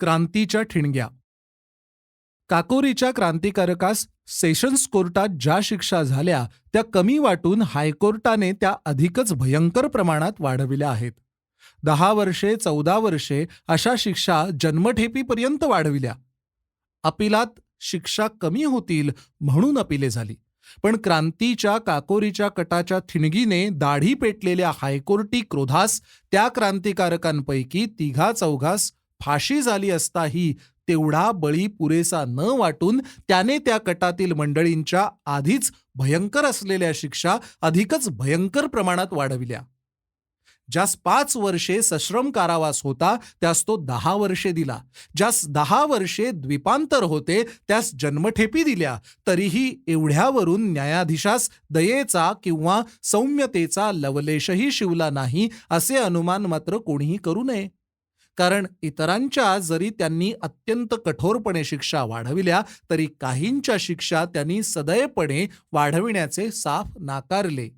क्रांतीच्या ठिणग्या. काकोरीच्या क्रांतिकारकास सेशन्स कोर्टात ज्या शिक्षा झाल्या त्या कमी वाटून हायकोर्टाने त्या अधिकच भयंकर प्रमाणात वाढविल्या आहेत. दहा वर्षे चौदा वर्षे अशा शिक्षा जन्मठेपीपर्यंत वाढविल्या. अपिलात शिक्षा कमी होतील म्हणून अपिले झाली. पण क्रांतीच्या काकोरीच्या कटाच्या ठिणगीने दाढी पेटलेल्या हायकोर्टी क्रोधास त्या क्रांतिकारकांपैकी तिघा चौघास फाशी झाली असताही तेवढा बळी पुरेसा न वाटून त्याने त्या कटातील मंडळींच्या आधीच भयंकर असलेल्या शिक्षा अधिकच भयंकर प्रमाणात वाढविल्या. ज्यास पाच वर्षे सश्रम कारावास होता त्यास तो दहा वर्षे दिला. ज्यास दहा वर्षे द्वीपांतर होते त्यास जन्मठेपी दिल्या. तरीही एवढ्यावरून न्यायाधीशास दयेचा किंवा सौम्यतेचा लवलेशही शिवला नाही असे अनुमान मात्र कोणीही करू नये. कारण इतरांच्या जरी त्यांनी अत्यंत कठोरपणे शिक्षा वाढविल्या तरी काहींच्या शिक्षा त्यांनी सदैवपणे वाढविण्याचे साफ नाकारले.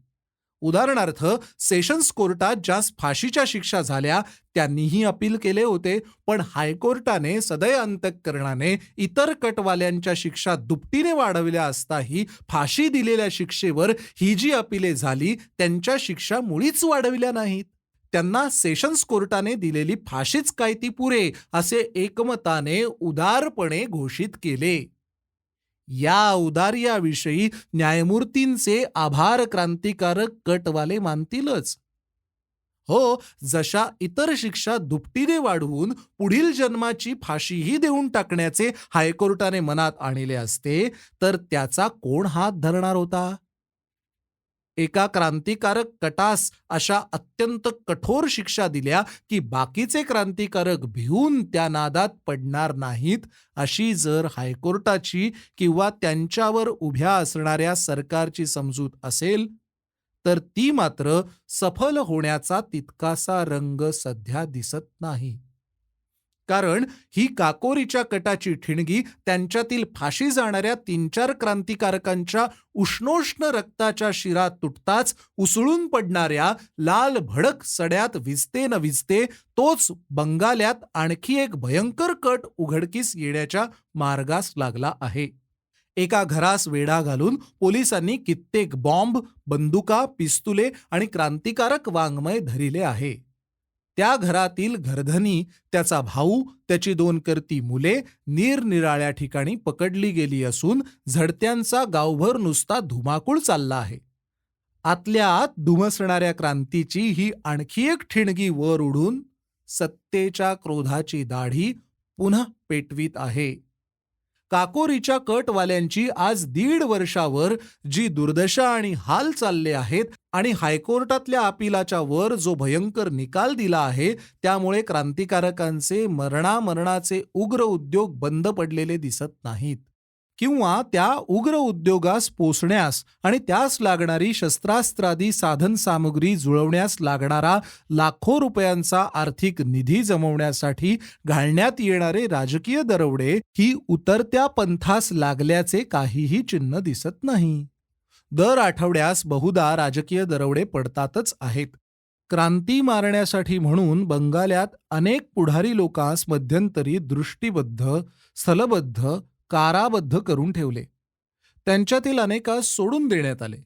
उदाहरणार्थ सेशन्स कोर्टात ज्यास फाशीच्या शिक्षा झाल्या त्यांनीही अपील केले होते पण हायकोर्टाने सदय अंतकरणाने इतर कटवाल्यांच्या शिक्षा दुपटीने वाढविल्या असताही फाशी दिलेल्या शिक्षेवर ही जी अपिले झाली त्यांच्या शिक्षा मुळीच वाढविल्या नाहीत. त्यांना सेशन्स कोर्टाने दिलेली फाशीच काय ती पुरे असे एकमताने उदारपणे घोषित केले. या उदार्याविषयी न्यायमूर्तींचे आभार क्रांतिकारक कटवाले मानतीलच. हो जशा इतर शिक्षा दुपटीने वाढवून पुढील जन्माची फाशीही देऊन टाकण्याचे हायकोर्टाने मनात आणले असते तर त्याचा कोण हात धरणार होता? एका क्रांतिकारक कटास अशा अत्यंत कठोर शिक्षा दिल्या की बाकीचे क्रांतिकारक भिवून त्या नादात पडणार नाहीत अशी जर हायकोर्टाची किंवा त्यांच्यावर उभ्या असणाऱ्या सरकारची समजूत असेल तर ती मात्र सफल होण्याचा तितकासा रंग सध्या दिसत नाही. कारण ही काकोरीच्या कटाची ठिणगी त्यांच्यातील फाशी जाणाऱ्या तीन चार क्रांतिकारकांच्या उष्णोष्ण रक्ताच्या शिरात तुटताच उसळून पडणाऱ्या लाल भडक सड्यात विजते न विजते तोच बंगाल्यात आणखी एक भयंकर कट उघडकीस येण्याच्या मार्गास लागला आहे. एका घरास वेढा घालून पोलिसांनी कित्येक बॉम्ब बंदुका पिस्तुले आणि क्रांतिकारक वाङ्मय धरिले आहे. त्या घरातील घरधनी त्याचा भाऊ त्याची दोन करती मुले निरनिराळ्या ठिकाणी पकडली गेली असून झडत्यांचा गावभर नुसता धुमाकूळ चालला आहे. आतल्या आत धुमसणाऱ्या क्रांतीची ही आणखी एक ठिणगी वर उडून सत्तेच्या क्रोधाची दाढी पुन्हा पेटवीत आहे. काकोरीच्या कटवाल्यांची आज दीड वर्षावर जी दुर्दशा आणि हाल चालले आहेत आणि हायकोर्टातल्या अपिलाच्या वर जो भयंकर निकाल दिला आहे त्यामुळे क्रांतिकारकांचे मरणामरणाचे उग्र उद्योग बंद पडलेले दिसत नाहीत. किंवा त्या उग्र उद्योगास पोचण्यास आणि त्यास लागणारी शस्त्रास्त्रादी साधनसामुग्री जुळवण्यास लागणारा लाखो रुपयांचा आर्थिक निधी जमवण्यासाठी घालण्यात येणारे राजकीय दरवडे ही उतरत्या पंथास लागल्याचे काहीही चिन्ह दिसत नाही. दर आठवड्यास बहुधा राजकीय दरवडे पडतातच आहेत. क्रांती मारण्यासाठी म्हणून बंगाल्यात अनेक पुढारी लोकांस मध्यंतरी दृष्टीबद्ध स्थलबद्ध काराबद्ध करून ठेवले. त्यांच्यातील अनेकास सोडून देण्यात आले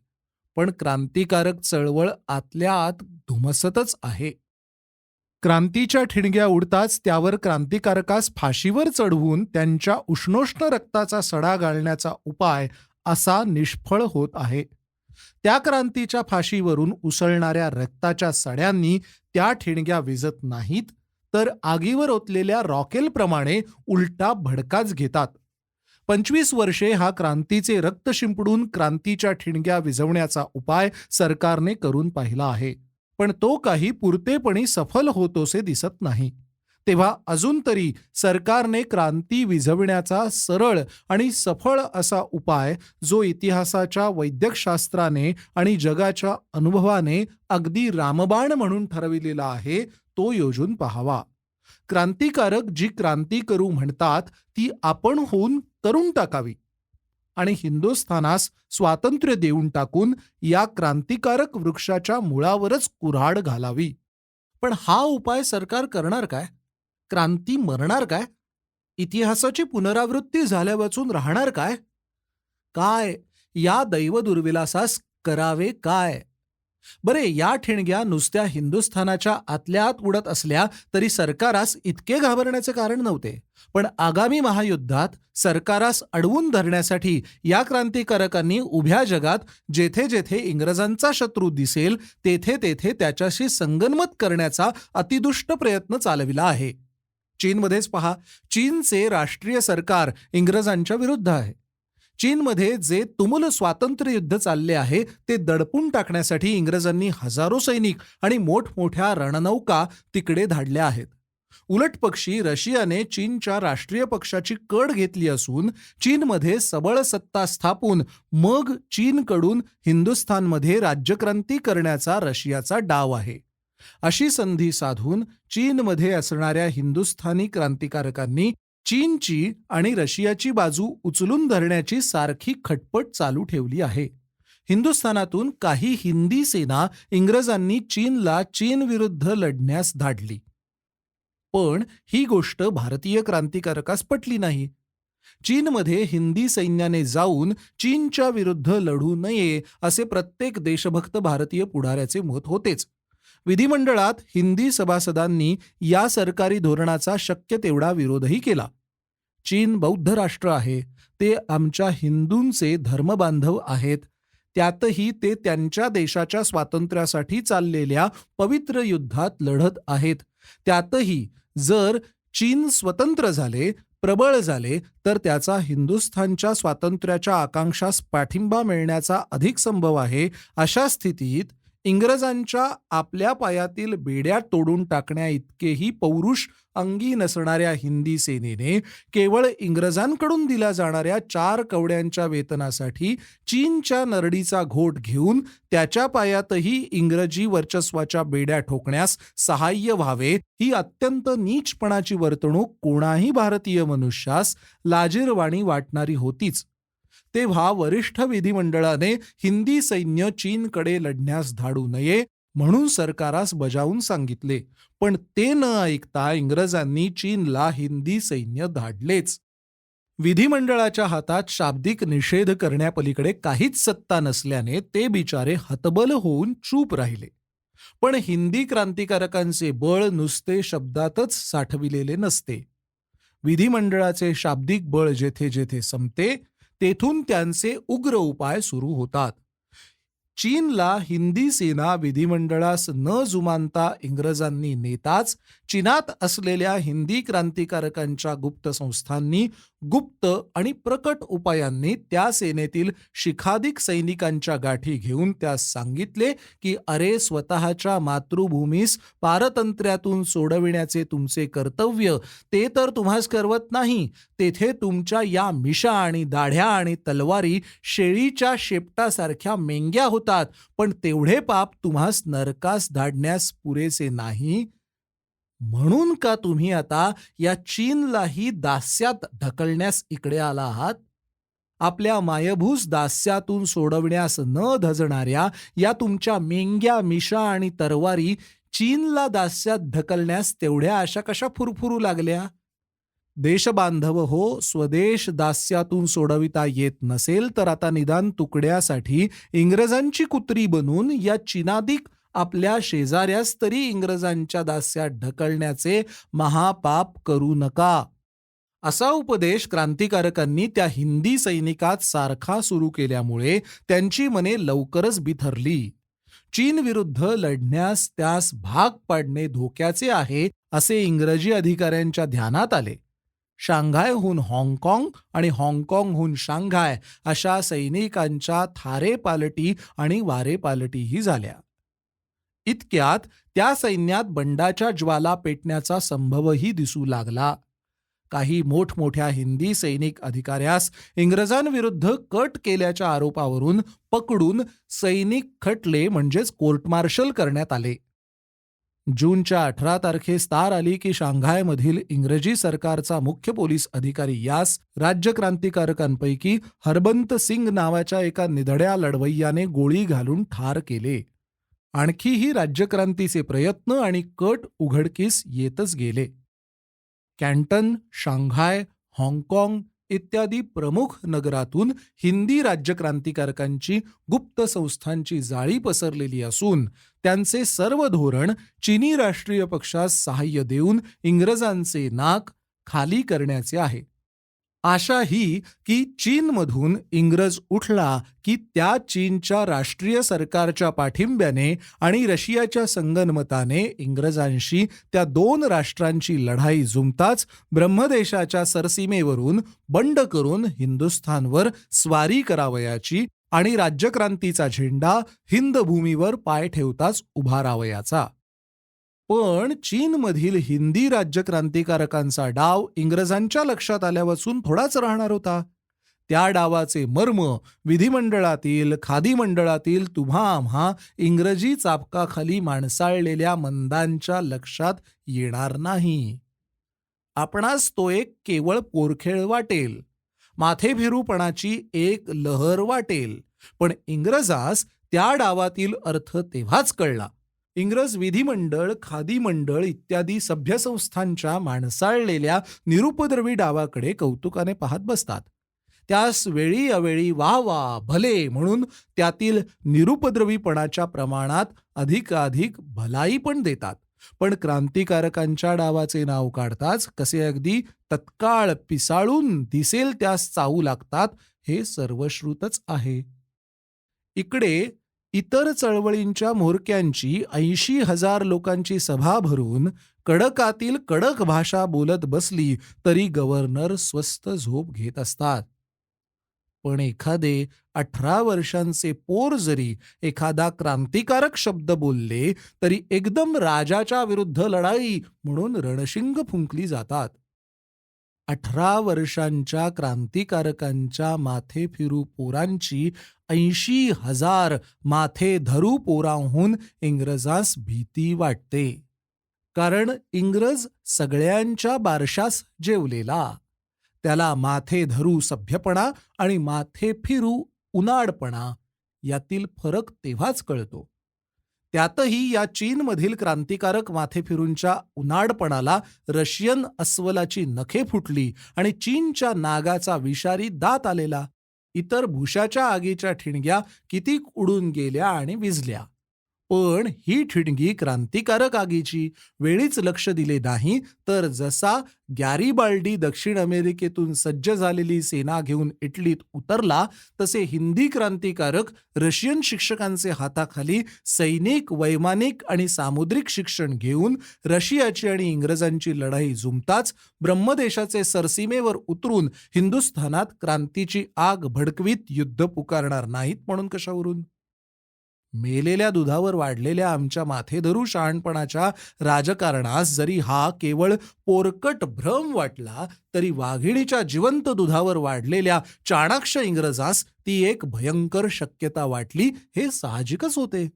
पण क्रांतिकारक चळवळ आतल्या आत धुमसतच आहे. क्रांतीच्या ठिणग्या उडताच त्यावर क्रांतिकारकास फाशीवर चढवून त्यांच्या उष्णोष्ण रक्ताचा सडा घालण्याचा उपाय असा निष्फळ होत आहे. त्या क्रांतीच्या फाशीवरून उसळणाऱ्या रक्ताच्या सड्यांनी त्या ठिणग्या विजत नाहीत तर आगीवर ओतलेल्या रॉकेलप्रमाणे उलटा भडकाच घेतात. पंचवीस वर्षे हा क्रांतीचे रक्त शिंपडून क्रांतीच्या ठिणग्या विझवण्याचा उपाय सरकारने करून पाहिला आहे. पण तो काही पुरतेपणी सफल होतोसे दिसत नाही. तेव्हा अजून तरी सरकारने क्रांती विझविण्याचा सरळ आणि सफळ असा उपाय जो इतिहासाच्या वैद्यकशास्त्राने आणि जगाच्या अनुभवाने अगदी रामबाण म्हणून ठरविलेला आहे तो योजून पाहावा. क्रांतिकारक जी क्रांती करू म्हणतात ती आपण होऊन करून टाकावी. आणि हिंदुस्थानास स्वातंत्र्य देऊन टाकून या क्रांतिकारक वृक्षाच्या मुळावरच कुऱ्हाड घालावी. पण हा उपाय सरकार करणार काय? क्रांती मरणार काय? इतिहासाची पुनरावृत्ती झाल्या वाचून राहणार काय? काय? या दैवदुर्विलासास करावे काय? बरे या ठिणग्या नुसत्या हिंदुस्थानाच्या आतल्या आत उडत असल्या तरी सरकारास इतके घाबरण्याचे कारण नव्हते. पण आगामी महायुद्धात सरकारास अडवून धरण्यासाठी या क्रांतिकारकांनी उभ्या जगात जेथे जेथे इंग्रजांचा शत्रू दिसेल तेथे तेथे त्याच्याशी संगनमत करण्याचा अतिदुष्ट प्रयत्न चालविला आहे. चीनमध्येच पहा चीनचे राष्ट्रीय सरकार इंग्रजांच्या विरुद्ध आहे. चीनमध्ये जे तुमुल स्वातंत्र्य युद्ध चालले आहे ते दडपून टाकण्यासाठी इंग्रजांनी हजारो सैनिक आणि मोठमोठ्या रणनौका तिकडे धाडल्या आहेत. उलट पक्षी रशियाने चीनच्या राष्ट्रीय पक्षाची कड घेतली असून चीनमध्ये सबळ सत्ता स्थापून मग चीनकडून हिंदुस्थानमध्ये राज्यक्रांती करण्याचा रशियाचा डाव आहे. अशी संधी साधून चीनमध्ये असणाऱ्या हिंदुस्थानी क्रांतिकारकांनी चीनची आणि रशियाची बाजू उचलून धरण्याची सारखी खटपट चालू ठेवली आहे. हिंदुस्थानातून काही हिंदी सेना इंग्रजांनी चीनला चीनविरुद्ध लढण्यास धाडली. पण ही गोष्ट भारतीय क्रांतिकारकास पटली नाही. चीनमध्ये हिंदी सैन्याने जाऊन चीनच्या विरुद्ध लढू नये असे प्रत्येक देशभक्त भारतीय पुढाऱ्याचे मत होतेच. विधिमंडळात हिंदी सभासदांनी या सरकारी धोरणाचा शक्य तेवढा विरोधही केला. चीन बौद्ध राष्ट्र आहे ते आमच्या हिंदूंचे धर्मबांधव आहेत त्यातही ते त्यांच्या देशाच्या स्वातंत्र्यासाठी चाललेल्या पवित्र युद्धात लढत आहेत. त्यातही जर चीन स्वतंत्र झाले प्रबळ झाले तर त्याचा हिंदुस्थानच्या स्वातंत्र्याच्या आकांक्षास पाठिंबा मिळण्याचा अधिक संभव आहे अशा स्थितीत इंग्रजांच्या आपल्या पायातील बेड्या तोडून टाकण्या इतकेही पौरुष अंगी नसणाऱ्या हिंदी सेनेने केवळ इंग्रजांकडून दिल्या जाणाऱ्या चार कवड्यांच्या वेतनासाठी चीनच्या नरडीचा घोट घेऊन त्याच्या पायातही इंग्रजी वर्चस्वाच्या बेड्या ठोकण्यास सहाय्य व्हावे ही अत्यंत नीचपणाची वर्तणूक कोणाही भारतीय मनुष्यास लाजीरवाणी वाटणारी होतीच. तेव्हा वरिष्ठ विधिमंडळाने हिंदी सैन्य चीनकडे लढण्यास धाडू नये म्हणून सरकारास बजावून सांगितले. पण ते न ऐकता इंग्रजांनी चीनला हिंदी सैन्य धाडलेच. विधिमंडळाच्या हातात शाब्दिक निषेध करण्यापलीकडे काहीच सत्ता नसल्याने ते बिचारे हतबल होऊन चूप राहिले. पण हिंदी क्रांतिकारकांचे बळ नुसते शब्दातच साठविलेले नसते. विधिमंडळाचे शाब्दिक बळ जेथे जेथे संपते तेथून त्यांचे उग्र उपाय सुरू होतात. चीनला हिंदी सेना विधिमंडळास न जुमानता इंग्रजांनी नेताच चीनात असलेल्या हिंदी क्रांतिकारकांच्या गुप्त संस्थांनी गुप्त आणि प्रकट उपायांनी त्या सेनेतील शिखाधिक सैनिकांच्या गाठी घेऊन त्यास सांगितले की अरे स्वतःच्या मातृभूमीस पारतंत्र्यातून सोडविण्याचे तुमचे कर्तव्य ते तर तुम्हास करवत नाही. तेथे तुमच्या या मिशा आणि दाढ्या आणि तलवारी शेळीच्या शेपटासारख्या मेंग्या होतात. पण तेवढे पाप तुम्हास नरकास धाडण्यास पुरेसे नाही. म्हणून का तुम्ही आता या चीनलाही दास्यात ढकलण्यास इकडे आला आहात? आपल्या मायभूस दास्यातून सोडवण्यास न धजणाऱ्या या तुमच्या मेंग्या मिशा आणि तरवारी चीनला दास्यात ढकलण्यास तेवढ्या अशा कशा फुरफुरू लागल्या? देशबांधव हो स्वदेश दास्यातून सोडविता येत नसेल तर आता निदान तुकड्यासाठी इंग्रजांची कुत्री बनून या चिनादिक आपल्या शेजाऱ्यास तरी इंग्रजांच्या दास्यात ढकलण्याचे महापाप करू नका. असा उपदेश क्रांतिकारकांनी त्या हिंदी सैनिकात सारखा सुरू केल्यामुळे त्यांची मने लवकरच बिथरली. चीन विरुद्ध लढण्यास त्यास भाग पाडणे धोक्याचे आहे असे इंग्रजी अधिकाऱ्यांच्या ध्यानात आले. शांघायहून हाँगकाँग आणि हाँगकाँगहून शांघाय अशा सैनिकांच्या थारे पालटी आणि वारे पालटीही झाल्या. इतक्यात त्या सैन्यात बंडाच्या ज्वाला पेटण्याचा संभवही दिसू लागला. काही मोठमोठ्या हिंदी सैनिक अधिकाऱ्यास इंग्रजांविरुद्ध कट केल्याच्या आरोपावरून पकडून सैनिक खटले म्हणजेच कोर्ट मार्शल करण्यात आले. जूनच्या अठरा तारखेस तार आली की शांघायमधील इंग्रजी सरकारचा मुख्य पोलीस अधिकारी यास राज्य क्रांतिकारकांपैकी हरबंत सिंग नावाच्या एका निधड्या लढवय्याने गोळी घालून ठार केले. आणखीही राज्यक्रांतीचे प्रयत्न आणि कट उघडकीस येतच गेले. कॅन्टन शांघाय हाँगकाँग इत्यादी प्रमुख नगरातून हिंदी राज्यक्रांतिकारकांची गुप्त संस्थांची जाळी पसरलेली असून त्यांचे सर्व धोरण चीनी राष्ट्रीय पक्षास सहाय्य देऊन इंग्रजांचे नाक खाली करण्याचे आहे. आशा ही की चीनमधून इंग्रज उठला की त्या चीनच्या राष्ट्रीय सरकारच्या पाठिंब्याने आणि रशियाच्या संगनमताने इंग्रजांशी त्या दोन राष्ट्रांची लढाई जुमताच ब्रह्मदेशाच्या सरसीमेवरून बंड करून हिंदुस्थानवर स्वारी करावयाची आणि राज्यक्रांतीचा झेंडा हिंद भूमीवर पाय ठेवताच उभारावयाचा पण चीनमधील हिंदी राज्यक्रांतिकारकांचा डाव इंग्रजांच्या लक्षात आल्यापासून थोडाच राहणार होता. त्या डावाचे मर्म विधिमंडळातील खादी मंडळातील तुम्हा आम्हा इंग्रजी चापकाखाली माणसाळलेल्या मंदांच्या लक्षात येणार नाही. आपणास तो एक केवळ पोरखेळ वाटेल. माथेभिरूपणाची एक लहर वाटेल. पण इंग्रजास त्या डावातील अर्थ तेव्हाच कळला. इंग्रज विधिमंडळ खादी मंडळ इत्यादी सभ्यसंस्थांच्या माणसाळलेल्या निरुपद्रवी डावाकडे कौतुकाने पाहत बसतात. त्यास वेळी अवेळी वा वा भले म्हणून त्यातील निरुपद्रवीपणाच्या प्रमाणात अधिकाधिक भलाई पण देतात. पण क्रांतिकारकांच्या डावाचे नाव काढताच कसे अगदी तत्काळ पिसाळून दिसेल त्यास चावू लागतात हे सर्वश्रुतच आहे. इकडे इतर चळवळींच्या म्होरक्यांची ऐंशी हजार लोकांची सभा भरून कडकातील कडक भाषा बोलत बसली तरी गव्हर्नर स्वस्त झोप घेत असतात. पण एखादे अठरा वर्षांचे पोर जरी एखादा क्रांतिकारक शब्द बोलले तरी एकदम राजाच्या विरुद्ध लढाई म्हणून रणशिंग फुंकली जातात. अठरा वर्षांच्या क्रांतिकारकांच्या माथे फिरू पोरांची ऐंशी हजार माथे धरू पोरांहून इंग्रजास भीती वाटते. कारण इंग्रज सगळ्यांच्या बारशास जेवलेला. त्याला माथे धरू सभ्यपणा आणि माथे फिरू उनाडपणा यातील फरक तेव्हाच कळतो. त्यातही या चीनमधील क्रांतिकारक माथेफिरूंच्या उनाडपणाला रशियन अस्वलाची नखे फुटली आणि चीनच्या नागाचा विषारी दात आलेला. इतर भुशाच्या आगीच्या ठिणग्या कितीक उडून गेल्या आणि विझल्या? पण ही ठिणगी क्रांतिकारक आगीची वेळीच लक्ष दिले नाही तर जसा गॅरीबाल्डी दक्षिण अमेरिकेतून सज्ज झालेली सेना घेऊन इटलीत उतरला तसे हिंदी क्रांतिकारक रशियन शिक्षकांचे हाताखाली सैनिक वैमानिक आणि सामुद्रिक शिक्षण घेऊन रशियाची आणि इंग्रजांची लढाई जुंपताच ब्रह्मदेशाचे सरसीमेवर उतरून हिंदुस्थानात क्रांतीची आग भडकवीत युद्ध पुकारणार नाहीत म्हणून कशावरून? मेलेल्या दुधावर वाढलेल्या आमच्या माथेधरू शहाणपणाच्या राजकारणास जरी हा केवळ पोरकट भ्रम वाटला तरी वाघिणीच्या जिवंत दुधावर वाढलेल्या चाणाक्ष इंग्रजास ती एक भयंकर शक्यता वाटली हे साहजिकच होते.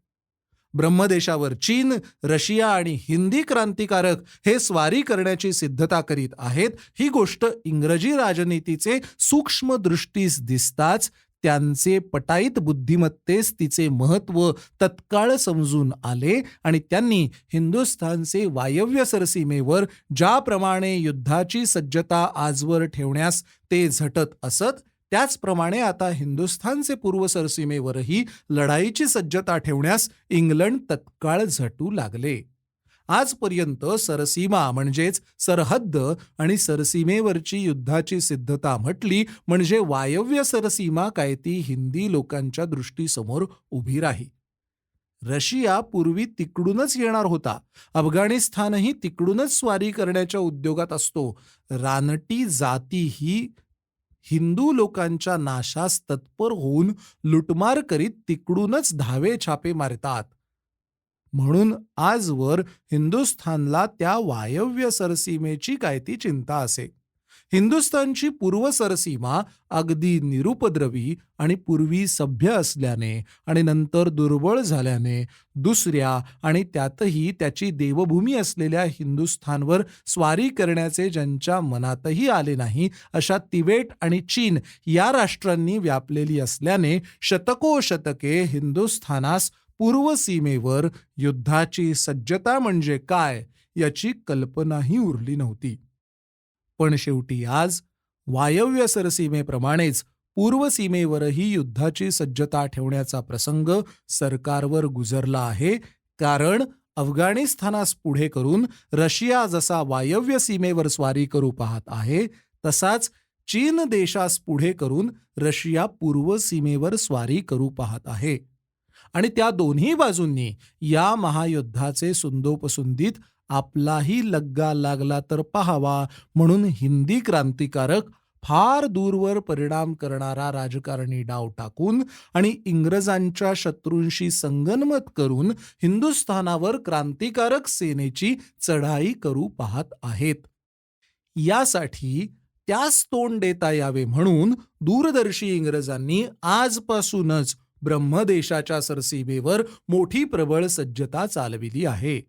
ब्रह्मदेशावर चीन रशिया आणि हिंदी क्रांतिकारक हे स्वारी करण्याची सिद्धता करीत आहेत ही गोष्ट इंग्रजी राजनीतीचे सूक्ष्म दृष्टीस दिसताच त्यांचे पटाईत बुद्धिमत्तेस तिचे महत्त्व तत्काळ समजून आले आणि त्यांनी हिंदुस्थानचे वायव्य सरसीमेवर ज्याप्रमाणे युद्धाची सज्जता आजवर ठेवण्यास ते झटत असत त्याचप्रमाणे आता हिंदुस्थानचे पूर्व सरसीमेवरही लढाईची सज्जता ठेवण्यास इंग्लंड तत्काळ झटू लागले. आजपर्यंत सरसीमा म्हणजेच सरहद्द आणि सरसीमेवरची युद्धाची सिद्धता म्हटली म्हणजे वायव्य सरसीमा काय ती हिंदी लोकांच्या दृष्टीसमोर उभी राही. रशिया पूर्वी तिकडूनच येणार होता. अफगाणिस्तानही तिकडूनच स्वारी करण्याच्या उद्योगात असतो. रानटी जाती ही हिंदू लोकांच्या नाशास तत्पर होऊन लुटमार करीत तिकडूनच धावे छापे मारतात. म्हणून आजवर हिंदुस्थानला त्या वायव्य सरसीमेची काय ती चिंता असे. हिंदुस्थानची पूर्व सरसीमा अगदी निरुपद्रवी आणि पूर्वी सभ्य असल्याने आणि नंतर दुर्बळ झाल्याने दुसऱ्या आणि त्यातही त्याची देवभूमी असलेल्या हिंदुस्थानवर स्वारी करण्याचे ज्यांच्या मनातही आले नाही अशा तिबेट आणि चीन या राष्ट्रांनी व्यापलेली असल्याने शतकोशतके हिंदुस्थानास पूर्व सीमेवर युद्धाची सज्जता म्हणजे काय याची कल्पनाही उरली नव्हती. पण शेवटी आज वायव्य सरसीमेप्रमाणेच पूर्व सीमेवरही युद्धाची सज्जता ठेवण्याचा प्रसंग सरकारवर गुजरला आहे. कारण अफगाणिस्तानास पुढे करून रशिया जसा वायव्य सीमेवर स्वारी करू पाहत आहे तसाच चीन देशास पुढे करून रशिया पूर्व सीमेवर स्वारी करू पाहत आहे. आणि त्या दोन्ही बाजूंनी या महायुद्धाचे सुंदोपसुंदीत आपलाही लग्गा लागला तर पाहावा म्हणून हिंदी क्रांतिकारक फार दूरवर परिणाम करणारा राजकारणी डाव टाकून आणि इंग्रजांच्या शत्रूंशी संगनमत करून हिंदुस्थानावर क्रांतिकारक सेनेची चढाई करू पाहत आहेत. यासाठी त्यास तोंड देता यावे म्हणून दूरदर्शी इंग्रजांनी आजपासूनच ब्रह्मदेशाच्या सरसीमेवर मोठी प्रबळ सज्जता चालविली आहे.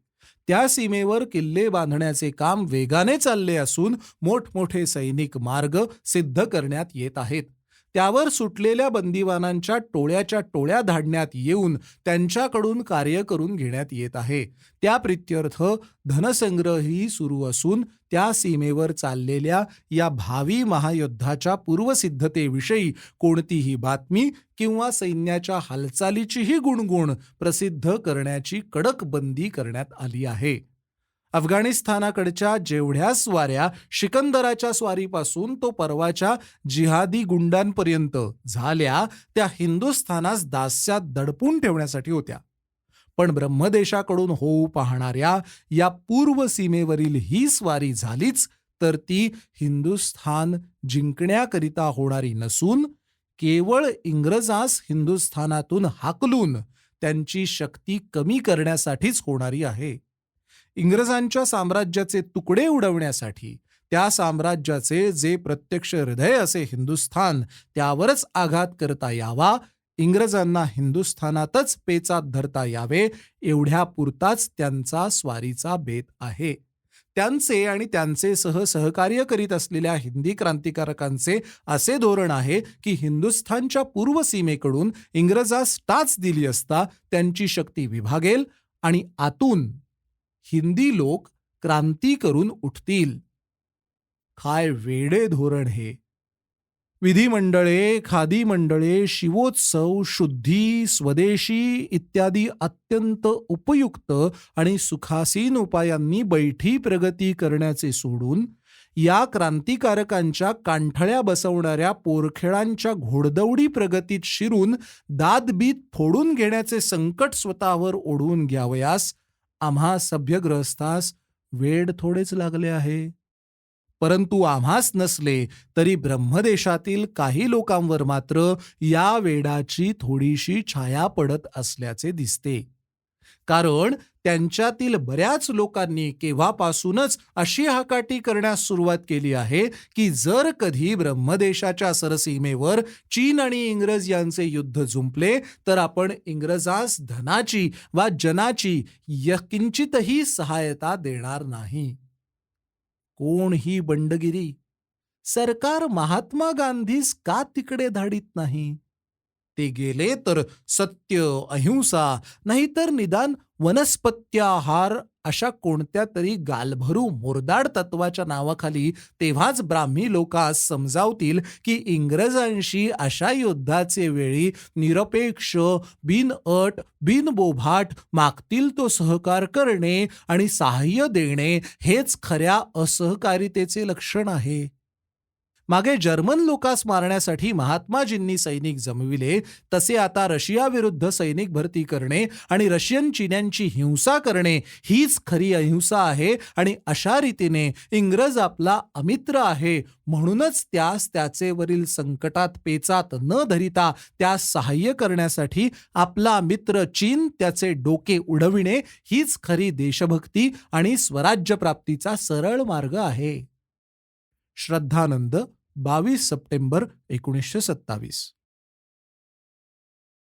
त्या सीमेवर किल्ले बांधण्याचे काम वेगाने चालले असून मोठमोठे सैनिक मार्ग सिद्ध करण्यात येत आहेत. त्यावर सुटलेल्या बंदिवानांच्या टोळ्याच्या टोळ्या धाडण्यात येऊन त्यांच्याकडून कार्य करून घेण्यात येत आहे. त्या प्रित्यर्थ धनसंग्रहही सुरू असून त्या सीमेवर चाललेल्या या भावी महायुद्धाच्या पूर्वसिद्धतेविषयी कोणतीही बातमी किंवा सैन्याच्या हालचालीचीही गुणगुण प्रसिद्ध करण्याची कडक बंदी करण्यात आली आहे. अफगाणिस्तानाकडच्या जेवढ्या स्वाऱ्या शिकंदराच्या स्वारीपासून तो परवाच्या जिहादी गुंडांपर्यंत झाल्या त्या हिंदुस्थानास दास्यात दडपून ठेवण्यासाठी होत्या. पण ब्रह्मदेशाकडून होऊ पाहणाऱ्या या पूर्व सीमेवरील ही स्वारी झालीच तर ती हिंदुस्थान जिंकण्याकरिता होणारी नसून केवळ इंग्रजास हिंदुस्थानातून हाकलून त्यांची शक्ती कमी करण्यासाठीच होणारी आहे. इंग्रजांच्या साम्राज्याचे तुकडे उडवण्यासाठी त्या साम्राज्याचे जे प्रत्यक्ष हृदय असे हिंदुस्थान त्यावरच आघात करता यावा इंग्रजांना हिंदुस्थानातच पेचात धरता यावे एवढ्या पुरताच त्यांचा स्वारीचा बेत आहे. त्यांचे आणि त्यांचे सह सहकार्य करीत असलेल्या हिंदी क्रांतिकारकांचे असे धोरण आहे की हिंदुस्थानच्या पूर्व सीमेकडून इंग्रजास टाच दिली असता त्यांची शक्ती विभागेल आणि आतून हिंदी लोक क्रांती करून उठतील. काय वेडे धोरण हे. विधिमंडळे खादी मंडळे शिवोत्सव शुद्धी स्वदेशी इत्यादी अत्यंत उपयुक्त आणि सुखासीन उपायांनी बैठी प्रगती करण्याचे सोडून या क्रांतिकारकांच्या कांठळ्या बसवणाऱ्या पोरखेळांच्या घोडदौडी प्रगतीत शिरून दादबीत फोडून घेण्याचे संकट स्वतःवर ओढवून घ्यावयास आम्हा सभ्यग्रस्तास वेड थोडेच लागले आहे. परंतु आम्हास नसले तरी ब्रह्मदेशातील काही लोकांवर मात्र या वेडाची थोडीशी छाया पडत असल्याचे दिसते. कारण त्यांच्यातील बऱ्याच लोकांनी केव्हापासूनच अशी हाकाटी करण्यास सुरुवात केली आहे की जर कधी ब्रह्मदेशाच्या सरसीमेवर चीन आणि इंग्रज यांचे युद्ध झुंपले तर आपण इंग्रजास धनाची वा जनाची यकिंचितही सहायता देणार नाही. कोण ही बंडगिरी? सरकार महात्मा गांधीस का तिकडे धाडीत नाही? ते गेले तर सत्य अहिंसा नाहीतर निदान वनस्पत्याहार अशा कोणत्या तरी गालभरू मोरदाड तत्वाच्या नावाखाली तेव्हाच ब्राह्मी लोकास समजावतील की इंग्रजांशी अशा युद्धाचे वेळी निरपेक्ष बिनअट बिनबोभाट मागतील तो सहकार करणे आणि सहाय्य देणे हेच खऱ्या असहकारितेचे लक्षण आहे. मागे जर्मन लोकास मारण्यासाठी महात्माजींनी सैनिक जमविले तसे आता रशियाविरुद्ध सैनिक भरती करणे आणि रशियन चिन्यांची हिंसा करणे हीच खरी अहिंसा आहे आणि अशा रीतीने इंग्रज आपला अमित्र आहे. म्हणूनच त्यास त्याचेवरील संकटात पेचात न धरिता त्यास सहाय्य करण्यासाठी आपला मित्र चीन त्याचे डोके उडविणे हीच खरी देशभक्ती आणि स्वराज्य प्राप्तीचा सरळ मार्ग आहे. श्रद्धानंद बावीस सप्टेंबर एकोणीसशे सत्तावीस.